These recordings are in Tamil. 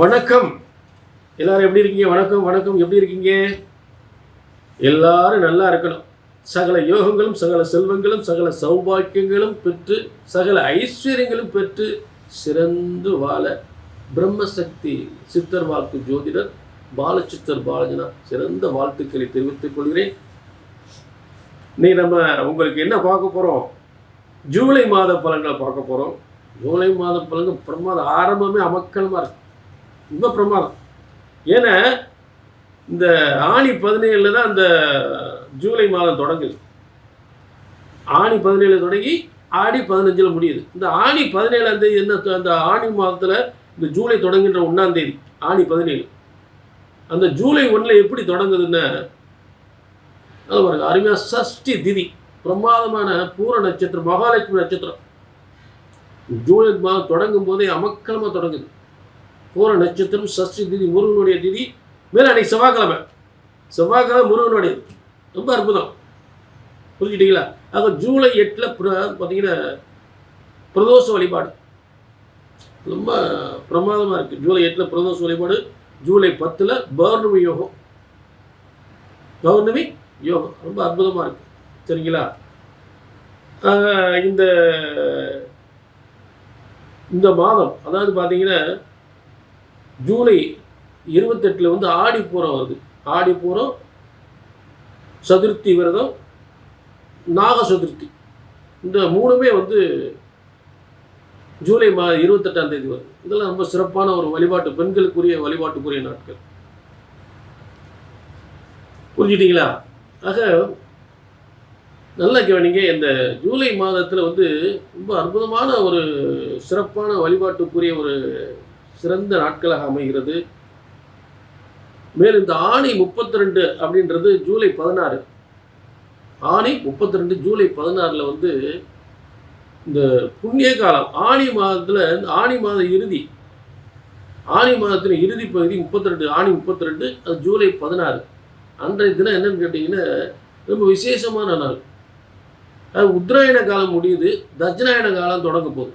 வணக்கம். எல்லாரும் எப்படி இருக்கீங்க? வணக்கம் வணக்கம். எப்படி இருக்கீங்க? எல்லாரும் நல்லா இருக்கணும். சகல யோகங்களும் சகல செல்வங்களும் சகல சௌபாக்கியங்களும் பெற்று சகல ஐஸ்வர்யங்களும் பெற்று சிறந்து வாழ பிரம்மசக்தி சித்தர் வாக்கு ஜோதிடர் பாலச்சித்தர் பாலஜனா சிறந்த வாழ்த்துக்களை தெரிவித்துக் கொள்கிறேன். நீ நம்ம உங்களுக்கு என்ன பார்க்க போகிறோம் ஜூலை மாத பலன்களை பார்க்க போகிறோம் ஜூலை மாத பலன்கள் பிரமாத ஆரம்பமே அமக்கலமாக இருக்கு. ரொம்ப பிரமாதம். ஏன்னா இந்த ஆணி பதினேழில் தான் அந்த ஜூலை மாதம் தொடங்குது. ஆணி பதினேழு தொடங்கி ஆடி பதினஞ்சில் முடியுது. இந்த ஆணி பதினேழாம் தேதி என்ன அந்த ஆணி மாதத்தில் இந்த ஜூலை தொடங்குகின்ற ஒன்றாம் தேதி ஆணி பதினேழு. அந்த ஜூலை ஒன்றில் எப்படி தொடங்குதுன்னு அது பாருங்க அருமையாக சஷ்டி திதி பிரமாதமான பூர நட்சத்திரம் மகாலட்சுமி நட்சத்திரம். ஜூலை மாதம் தொடங்கும் போதே அமக்கலமாக தொடங்குது. பூர நட்சத்திரம் சஷ்டி திதி முருகனுடைய திதி. மேலே அன்னைக்கு செவ்வாய்க்கிழமை. செவ்வாய்க்கிழமை முருகனுடைய ரொம்ப அற்புதம். புரிஞ்சுட்டீங்களா? ஆக ஜூலை எட்டில் பார்த்தீங்கன்னா பிரதோஷ வழிபாடு. ரொம்ப பிரமாதமாக இருக்குது ஜூலை எட்டில் பிரதோஷ வழிபாடு. ஜூலை பத்தில் பௌர்ணமி யோகம். பௌர்ணமி யோகம். ரொம்ப அற்புதமாக இருக்குது சரிங்களா? இந்த இந்த மாதம் அதாவது பார்த்தீங்கன்னா ஜூலை இருபத்தெட்டில் வந்து ஆடிப்பூரம் வருது. ஆடிப்பூரம் சதுர்த்தி விரதம் நாக சதுர்த்தி. இந்த மூணுமே வந்து ஜூலை மா இருபத்தெட்டாம் தேதி வருது. இதெல்லாம் ரொம்ப சிறப்பான ஒரு வழிபாட்டு பெண்களுக்குரிய வழிபாட்டுக்குரிய நாட்கள். புரிஞ்சிட்டிங்களா? ஆக நல்லா கவனிங்க இந்த ஜூலை மாதத்தில் வந்து ரொம்ப அற்புதமான ஒரு சிறப்பான வழிபாட்டுக்குரிய ஒரு சிறந்த நாட்களாக அமைகிறது. மேலும் இந்த ஆணி முப்பத்தி ரெண்டு அப்படின்றது ஜூலை பதினாறு. ஆணி முப்பத்தி ரெண்டு ஜூலை பதினாறில் வந்து இந்த புண்ணிய காலம் ஆணி மாதத்தில் இந்த ஆணி மாத இறுதி. ஆணி மாதத்தின் இறுதி பகுதி முப்பத்தி ரெண்டு ஆணி முப்பத்தி ரெண்டு அது ஜூலை பதினாறு. அன்றைய தினம் என்னன்னு கேட்டிங்கன்னா ரொம்ப விசேஷமான நாள். அது உத்தராயண காலம் முடியுது தட்சிணாயன காலம் தொடங்க போகுது.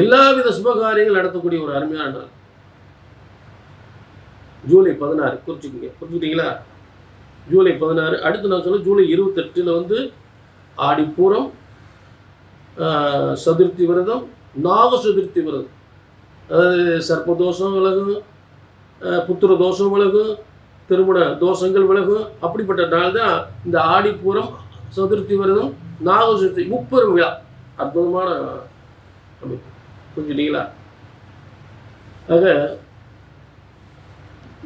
எல்லாவித சுபகாரியங்கள் நடத்தக்கூடிய ஒரு அருமையான நாள். ஜூலை பதினாறு குறிச்சுக்கோங்க புரிஞ்சுக்கிட்டீங்களா? ஜூலை பதினாறு அடுத்து நான் சொல்ல ஜூலை இருபத்தெட்டில் வந்து ஆடிப்பூரம் சதுர்த்தி விரதம் நாக சதுர்த்தி விரதம். அதாவது சர்ப்பதோஷம் விலகும் புத்திர தோஷம் விலகும் திருமண தோஷங்கள் விலகும். அப்படிப்பட்ட நாள் தான் இந்த ஆடிப்பூரம் சதுர்த்தி விரதம் நாக சதுர்த்தி முப்பெரும் விழா. அற்புதமான அமைப்பு. புரிஞ்சுட்டீங்களா ஆக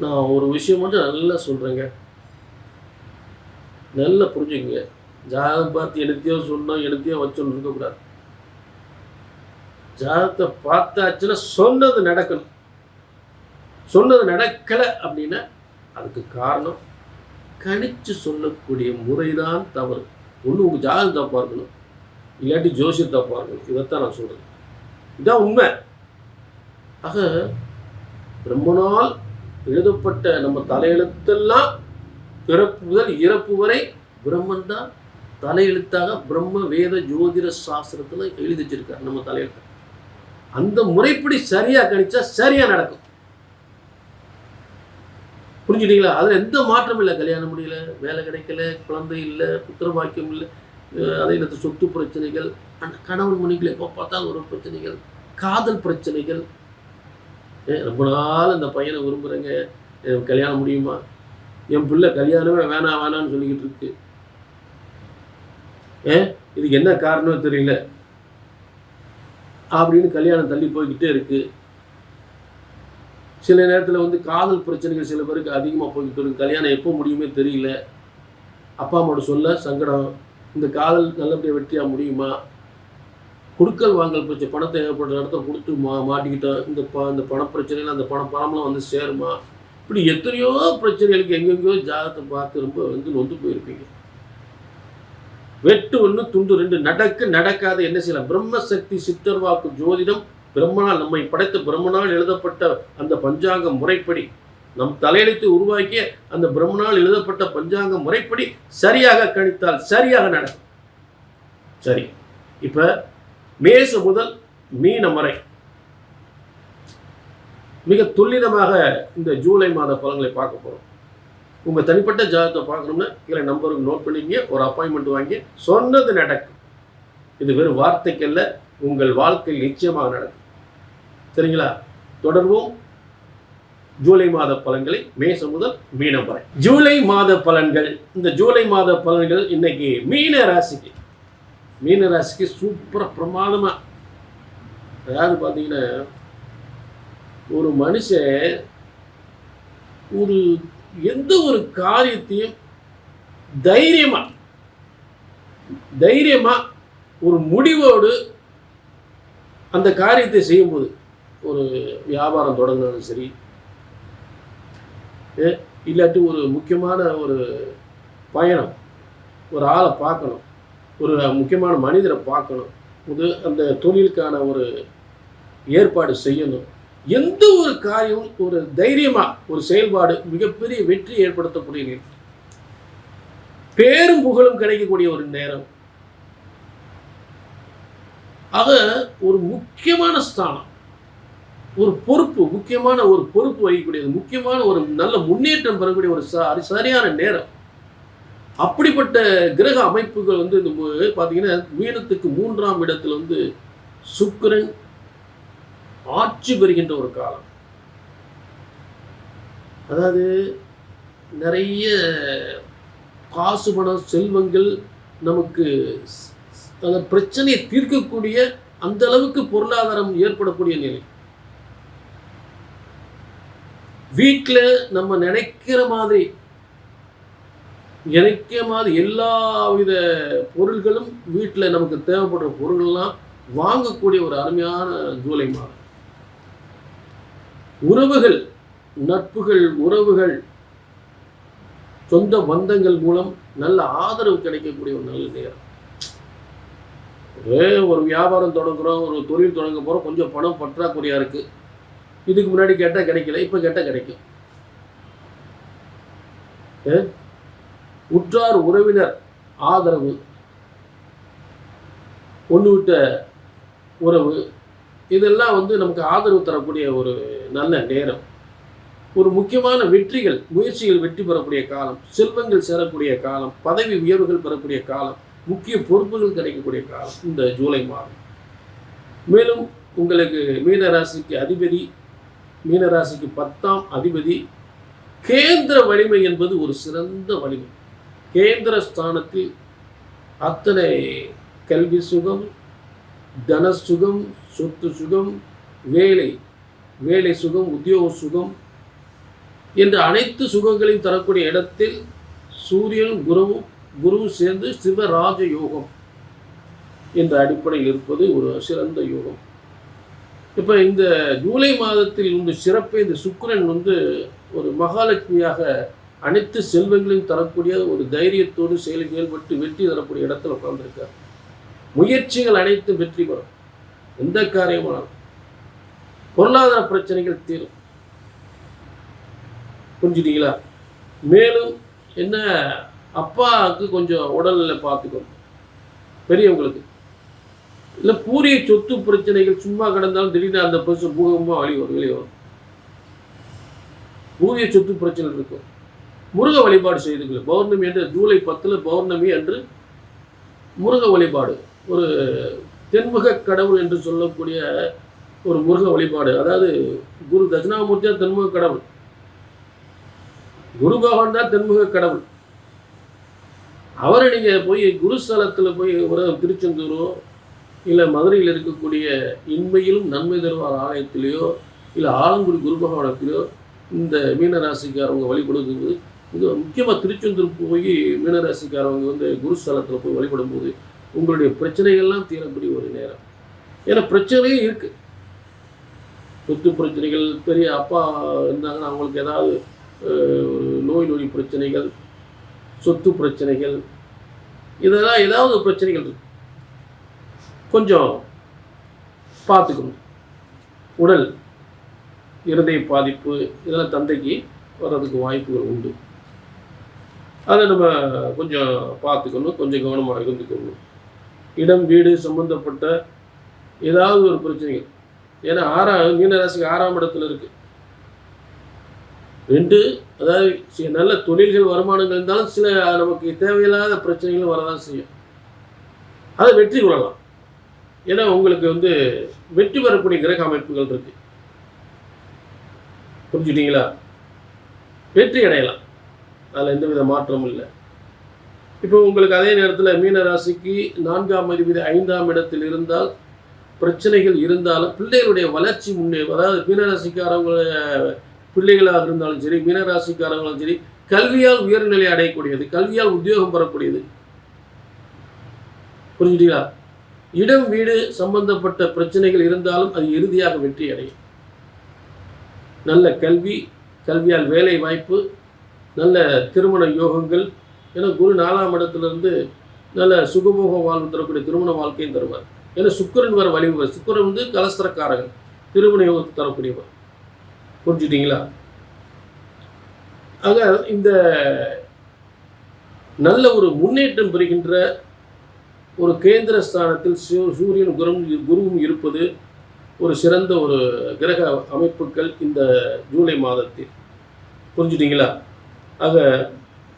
நான் ஒரு விஷயம் மட்டும் நல்லா சொல்கிறேங்க நல்லா புரிஞ்சுக்கங்க. ஜாதகம் பார்த்து எடுத்தையோ சொன்னோம் எடுத்தையோ வச்சோன்னு இருக்கக்கூடாது. ஜாதகத்தை பார்த்தாச்சுன்னா சொன்னது நடக்கணும். சொன்னது நடக்கலை அப்படின்னா அதுக்கு காரணம் கணிச்சு சொல்லக்கூடிய முறைதான் தவறு. ஒன்று உங்கள் ஜாதகம் தப்பாக இருக்கணும் இல்லாட்டி ஜோசியம் தப்பாக இருக்கணும் இதைத்தான் நான் சொல்கிறேன் இதான் உண்மை. ஆக ரொம்ப நாள் எழுதப்பட்ட நம்ம தலையெழுத்தெல்லாம் பிறப்பு முதல் இறப்பு வரை பிரம்மன் தான் தலையெழுத்தாக பிரம்ம வேத ஜோதிட சாஸ்திரத்தில் எழுதி வச்சிருக்காரு நம்ம தலையெழுத்து. அந்த முறைப்படி சரியாக கணிச்சா சரியாக நடக்கும். புரிஞ்சுட்டீங்களா? அதில் எந்த மாற்றமும் இல்லை. கல்யாணம் முடியல வேலை கிடைக்கல குழந்தை இல்லை புத்திர பாக்கியம் இல்லை அஹ் அதே நேரத்தில் சொத்து பிரச்சனைகள் அந்த கணவன் மணிகள் எப்போ பார்த்தாலும் ஒரு பிரச்சனைகள் காதல் பிரச்சனைகள். ஏன் ரொம்ப நாள் அந்த பையனை விரும்புகிறேங்க எனக்கு கல்யாணம் முடியுமா? என் பிள்ளை கல்யாணமே வேணாம் வேணாம்னு சொல்லிக்கிட்டு இருக்கு. ஏ இதுக்கு என்ன காரணம் தெரியல. அப்படின்னு கல்யாணம் தள்ளி போய்கிட்டே இருக்கு. சில நேரத்தில் வந்து காதல் பிரச்சனைகள் சில பேருக்கு அதிகமாக போய்கிட்டு இருக்கு. கல்யாணம் எப்போ முடியுமே தெரியல. அப்பா அம்மாவோட சொல்ல சங்கடம் இந்த காதல் நல்லபடியாக வெற்றியாக முடியுமா? கொடுக்கல் வாங்கல் பிரச்சனை பணத்தை ஏகப்பட்ட இடத்துல கொடுத்து மா மாட்டிக்கிட்டா இந்த ப இந்த பணப்பிரச்சனையில் அந்த பணம் பணம்லாம் வந்து சேருமா? இப்படி எத்தனையோ பிரச்சனைகளுக்கு எங்கெங்கேயோ ஜாதகத்தை பார்த்து ரொம்ப வந்து நொந்து போயிருப்பீங்க. வெட்டு ஒன்று துண்டு ரெண்டு நடக்க நடக்காத என்ன செய்யலாம்? பிரம்மசக்தி சித்தர் வாக்கு ஜோதிடம் பிரம்மனால் நம்மை படைத்த பிரம்மனால் எழுதப்பட்ட அந்த பஞ்சாங்க முறைப்படி நம் தலையெழுத்து உருவாக்கிய அந்த பிரம்மனால் எழுதப்பட்ட பஞ்சாங்க முறைப்படி சரியாக கணித்தால் சரியாக நடக்கும். சரி இப்போ மேசு முதல் மீனம் வரை. மிக துல்லிதமாக இந்த ஜூலை மாத பலன்களை பார்க்க போகிறோம் உங்கள் தனிப்பட்ட ஜாதகத்தை பார்க்கணும்னா கீழே நம்பருக்கு நோட் பண்ணிங்க ஒரு அப்பாயின்மெண்ட் வாங்கி சொன்னது நடக்கும். இது வெறும் வார்த்தைக்கல்ல உங்கள் வாழ்க்கையில் நிச்சயமாக நடக்கும். சரிங்களா? தொடர்வோம். ஜூலை மாத பலன்களை மேசம் முதல் மீனம் வரை. ஜூலை மாத பலன்கள். இந்த ஜூலை மாத பலன்கள் இன்னைக்கு மீன ராசிக்கு. மீன ராசிக்கு சூப்பராக பிரமாதமாக அதாவது பார்த்தீங்கன்னா ஒரு மனுஷன் ஒரு எந்த ஒரு காரியத்தையும் தைரியமா தைரியமா ஒரு முடிவோடு அந்த காரியத்தை செய்யும்போது ஒரு வியாபாரம் தொடங்கினாலும் சரி இல்லாட்டி ஒரு முக்கியமான ஒரு பயணம் ஒரு ஆளை பார்க்கணும் ஒரு முக்கியமான மனிதரை பார்க்கணும். இது அந்த தொழிலுக்கான ஒரு ஏற்பாடு செய்யணும். எந்த ஒரு காரியம் ஒரு தைரியமா ஒரு செயல்பாடு மிகப்பெரிய வெற்றி ஏற்படுத்தக்கூடிய நேரம். பேரும் புகழும் கிடைக்கக்கூடிய ஒரு நேரம். ஆக ஒரு முக்கியமான ஸ்தானம் ஒரு பொறுப்பு முக்கியமான ஒரு பொறுப்பு வகிக்கக்கூடியது முக்கியமான ஒரு நல்ல முன்னேற்றம் பெறக்கூடிய ஒரு சரியான நேரம். அப்படிப்பட்ட கிரக அமைப்புகள் வந்து இந்த பார்த்தீங்கன்னா மீனத்துக்கு மூன்றாம் இடத்துல வந்து சுக்கரன் ஆட்சி பெறுகின்ற ஒரு காலம். அதாவது நிறைய காசு பணம் செல்வங்கள் நமக்கு அந்த பிரச்சனையை தீர்க்கக்கூடிய அந்த அளவுக்கு பொருளாதாரம் ஏற்படக்கூடிய நிலை. வீட்டில் நம்ம நினைக்கிற மாதிரி நினைக்கிற மாதிரி எல்லா வித பொருள்களும் வீட்டில் நமக்கு தேவைப்படுற பொருள்கள்லாம் வாங்கக்கூடிய ஒரு அருமையான ஜூலை மாதம். உறவுகள் நட்புகள் உறவுகள் சொந்த பந்தங்கள் மூலம் நல்ல ஆதரவு கிடைக்கக்கூடிய ஒரு நல்ல நேரம். ஒரே ஒரு வியாபாரம் தொடங்குறோம் ஒரு தொழில் தொடங்க போகிறோம் கொஞ்சம் பணம் பற்றாக்குறையாக இருக்குது இதுக்கு முன்னாடி கேட்டால் கிடைக்கல இப்போ கேட்டால் கிடைக்கும். ஏ? உற்றார் உறவினர் ஆதரவு. ஒன்று விட்ட உறவு. இதெல்லாம் வந்து நமக்கு ஆதரவு தரக்கூடிய ஒரு நல்ல நேரம். ஒரு முக்கியமான வெற்றிகள் முயற்சிகள் வெற்றி பெறக்கூடிய காலம் செல்வங்கள் சேரக்கூடிய காலம் பதவி உயர்வுகள் பெறக்கூடிய காலம் முக்கிய பொறுப்புகள் கிடைக்கக்கூடிய காலம் இந்த ஜூலை மாதம். மேலும் உங்களுக்கு மீனராசிக்கு அதிபதி மீனராசிக்கு பத்தாம் அதிபதி கேந்திர வலிமை என்பது ஒரு சிறந்த வலிமை. கேந்திரஸ்தானத்தில் அத்தனை கல்வி சுகம் தன சுகம் சொத்து சுகம் வேலை வேலை சுகம் உத்தியோக சுகம் என்ற அனைத்து சுகங்களையும் தரக்கூடிய இடத்தில் சூரியனும் குருவும் குருவும் சேர்ந்து சிவராஜ யோகம் என்ற அடிப்படையில் இருப்பது ஒரு சிறந்த யோகம். இப்போ இந்த ஜூலை மாதத்தில் உள்ள சிறப்பு இந்த சுக்கிரன் வந்து ஒரு மகாலட்சுமியாக அனைத்து செல்வங்களையும் தரக்கூடிய ஒரு தைரியத்தோடு செயல் செயல்பட்டு வெற்றி தரக்கூடிய இடத்துல உட்கார்ந்துருக்கார். முயற்சிகள் அனைத்தும் வெற்றி பெறும். எந்த காரியமானாலும். பொருளாதார பிரச்சனைகள் தீரும். புரிஞ்சுட்டீங்களா? மேலும் என்ன? அப்பாவுக்கு கொஞ்சம் உடல்நிலை பார்த்துக்கணும். பெரியவங்களுக்கு. இல்லை பூரிய சொத்து பிரச்சனைகள் சும்மா கிடந்தாலும் திடீர்னு அந்த பிரச்சனை பூகமாக வழி வரும் வெளியே வரும். பூரிய சொத்து பிரச்சனை இருக்கும். முருக வழிபாடு செய்துங்கள் பௌர்ணமி என்று ஜூலை பத்தில் பௌர்ணமி என்று முருக வழிபாடு. ஒரு தென்முக கடவுள் என்று சொல்லக்கூடிய ஒரு முருக வழிபாடு. அதாவது குரு தட்சிணாமூர்த்தியா தென்முக கடவுள்? குரு பகவான் தான் தென்முக கடவுள். அவரை நீங்கள் போய் குருஸ்தலத்தில் போய் ஒரு திருச்செந்தூரோ இல்லை மதுரையில் இருக்கக்கூடிய இன்மையிலும் நன்மை தருவார் ஆலயத்திலேயோ இல்லை ஆலங்குடி குரு பகவானத்திலேயோ இந்த மீனராசிக்காரவங்க வழிபடுவது இது முக்கியமாக திருச்செந்தூர் போய் மீனராசிக்காரவங்க வந்து குருஸ்தலத்தில் போய் வழிபடும்போது உங்களுடைய பிரச்சனைகள்லாம் தீரக்கூடிய ஒரு நேரம். ஏன்னா பிரச்சனையும் இருக்குது சொத்து பிரச்சனைகள் பெரிய அப்பா இருந்தாங்கன்னா அவங்களுக்கு ஏதாவது நோய் நொடி பிரச்சனைகள் சொத்து பிரச்சனைகள் இதெல்லாம் ஏதாவது பிரச்சனைகள் இருக்கு. கொஞ்சம் பார்த்துக்கணும். உடல் இருதய பாதிப்பு இதெல்லாம் தந்தைக்கு வர்றதுக்கு வாய்ப்புகள் உண்டு. அதை நம்ம கொஞ்சம் பார்த்துக்கணும் கொஞ்சம் கவனமாக இருந்துக்கணும். இடம் வீடு சம்பந்தப்பட்ட ஏதாவது ஒரு பிரச்சனைகள். ஏன்னா ஆறாம் மீனராசிக்கு ஆறாம் இடத்துல இருக்குது ரெண்டு அதாவது சில நல்ல தொழில்கள் வருமானங்கள் இருந்தாலும் சில நமக்கு தேவையில்லாத பிரச்சனைகள் வரதான் செய்யும். அதை வெற்றி கொள்ளலாம். ஏன்னா உங்களுக்கு வந்து வெற்றி பெறக்கூடிய கிரக அமைப்புகள் இருக்கு. புரிஞ்சுட்டீங்களா வெற்றி அடையலாம். அதில் எந்தவித மாற்றமும் இல்லை. இப்போ உங்களுக்கு அதே நேரத்தில் மீன ராசிக்கு நான்காம் அதிபதி ஐந்தாம் இடத்தில் இருந்தால் பிரச்சனைகள் இருந்தாலும் பிள்ளைகளுடைய வளர்ச்சி முன்னே அதாவது மீனராசிக்காரங்களுடைய பிள்ளைகளாக இருந்தாலும் சரி மீனராசிக்காரங்களும் சரி கல்வியால் உயர்நிலை அடையக்கூடியது கல்வியால் உத்தியோகம் பெறக்கூடியது. புரிஞ்சுட்டீங்களா? இடம் வீடு சம்பந்தப்பட்ட பிரச்சனைகள் இருந்தாலும் அது இறுதியாக வெற்றி அடையும் நல்ல கல்வி கல்வியால் வேலை வாய்ப்பு நல்ல திருமண யோகங்கள். ஏன்னா குரு நாலாம் இடத்துலேருந்து நல்ல சுகபோக வாழ்வு தரக்கூடிய திருமண வாழ்க்கையும் தருவார். ஏன்னா சுக்கிரன் வர வழிவர் சுக்கிரன் வந்து கலஸ்திரக்காரகன். திருமண யோகத்தை தரக்கூடியவர். புரிஞ்சுட்டிங்களா ஆக இந்த நல்ல ஒரு முன்னேற்றம் பெறுகின்ற ஒரு கேந்திர ஸ்தானத்தில் சூரியன் குரும் குருவும் இருப்பது ஒரு சிறந்த ஒரு கிரக அமைப்புகள் இந்த ஜூலை மாதத்தில். புரிஞ்சுட்டிங்களா ஆக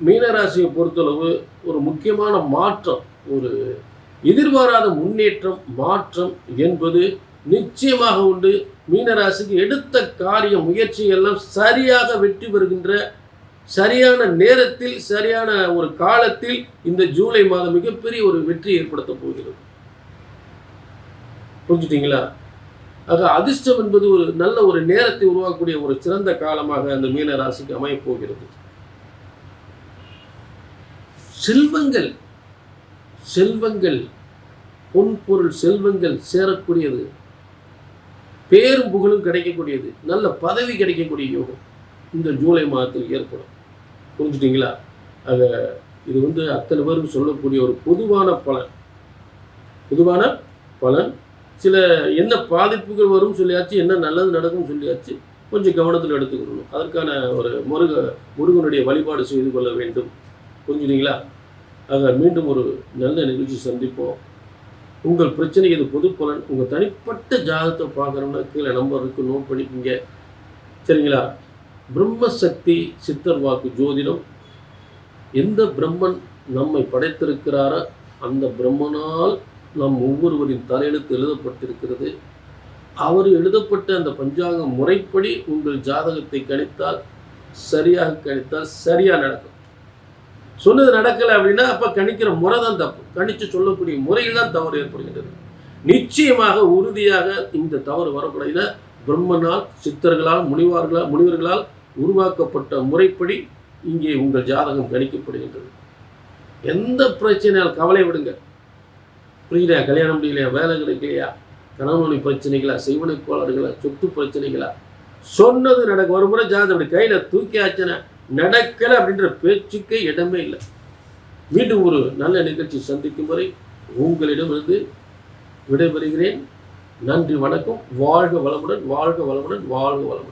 மீனராசியை பொறுத்தளவு ஒரு முக்கியமான மாற்றம் ஒரு எதிர்பாராத முன்னேற்றம் மாற்றம் என்பது நிச்சயமாக உண்டு. மீனராசிக்கு எடுத்த காரிய முயற்சியெல்லாம் சரியாக வெற்றி பெறுகின்ற சரியான நேரத்தில் சரியான ஒரு காலத்தில் இந்த ஜூலை மாதம் மிகப்பெரிய ஒரு வெற்றி ஏற்படுத்த போகிறது. புரிஞ்சுட்டீங்களா? ஆக அதிர்ஷ்டம் என்பது ஒரு நல்ல ஒரு நேரத்தை உருவாக்கக்கூடிய ஒரு சிறந்த காலமாக அந்த மீன ராசிக்கு அமையப் போகிறது. செல்வங்கள் செல்வங்கள் பொன் பொருள் செல்வங்கள் சேரக்கூடியது. பேரும் புகழும் கிடைக்கக்கூடியது. நல்ல பதவி கிடைக்கக்கூடிய யோகம் இந்த ஜூலை மாதத்தில் ஏற்படும். புரிஞ்சுட்டீங்களா? அதை இது வந்து அத்தனை பேருக்கு சொல்லக்கூடிய ஒரு பொதுவான பலன். பொதுவான பலன். சில என்ன பாதிப்புகள் வரும் சொல்லியாச்சு என்ன நல்லது நடக்கும் சொல்லியாச்சு கொஞ்சம் கவனத்தில் எடுத்துக்கணும். அதற்கான ஒரு முருக முருகனுடைய வழிபாடு செய்து கொள்ள வேண்டும். புரிஞ்சுட்டீங்களா ஆக மீண்டும் ஒரு நல்ல நிகழ்ச்சி சந்திப்போம். உங்கள் பிரச்சனை இது பொது பலன் உங்கள் தனிப்பட்ட ஜாதகத்தை பார்க்குறோம்னா கீழே நம்பர் இருக்குது நோட் பண்ணிக்கோங்க. சரிங்களா? பிரம்மசக்தி சித்தர் வாக்கு ஜோதிடம். எந்த பிரம்மன் நம்மை படைத்திருக்கிறாரோ அந்த பிரம்மனால் நம் ஒவ்வொருவரின் தலையெழுத்து எழுதப்பட்டிருக்கிறது. அவர் எழுதப்பட்ட அந்த பஞ்சாங்க முறைப்படி உங்கள் ஜாதகத்தை கணித்தால் சரியாக கணித்தால் சரியாக நடக்கும். சொன்னது நடக்கலை அப்படின்னா அப்போ கணிக்கிற முறை தான் தப்பு. கணித்து சொல்லக்கூடிய முறையில் தான் தவறு ஏற்படுகின்றது. நிச்சயமாக உறுதியாக இந்த தவறு வரக்கூடாது. பிரம்மனால் சித்தர்களால் முனிவார்களால் முனிவர்களால் உருவாக்கப்பட்ட முறைப்படி இங்கே உங்கள் ஜாதகம் கணிக்கப்படுகின்றது. எந்த பிரச்சனையால் கவலை விடுங்க. புரியலையா கல்யாணம் முடியலையா? வேலை கிடைக்கலையா? கணவனி பிரச்சனைகளா? செய்வனை கோளாறுகளா? சொத்து பிரச்சனைகளா? சொன்னது நடக்க ஒரு முறை ஜாதகம் அப்படி கையில் தூக்கி ஆச்சுன்னா நடக்கலை அப்படின்ற பேச்சுக்கே இடமே இல்லை. மீண்டும் ஒரு நல்ல நிகழ்ச்சி சந்திக்கும் வரை உங்களிடமிருந்து விடைபெறுகிறேன். நன்றி வணக்கம். வாழ்க வளமுடன் வாழ்க வளமுடன் வாழ்க வளமுடன்.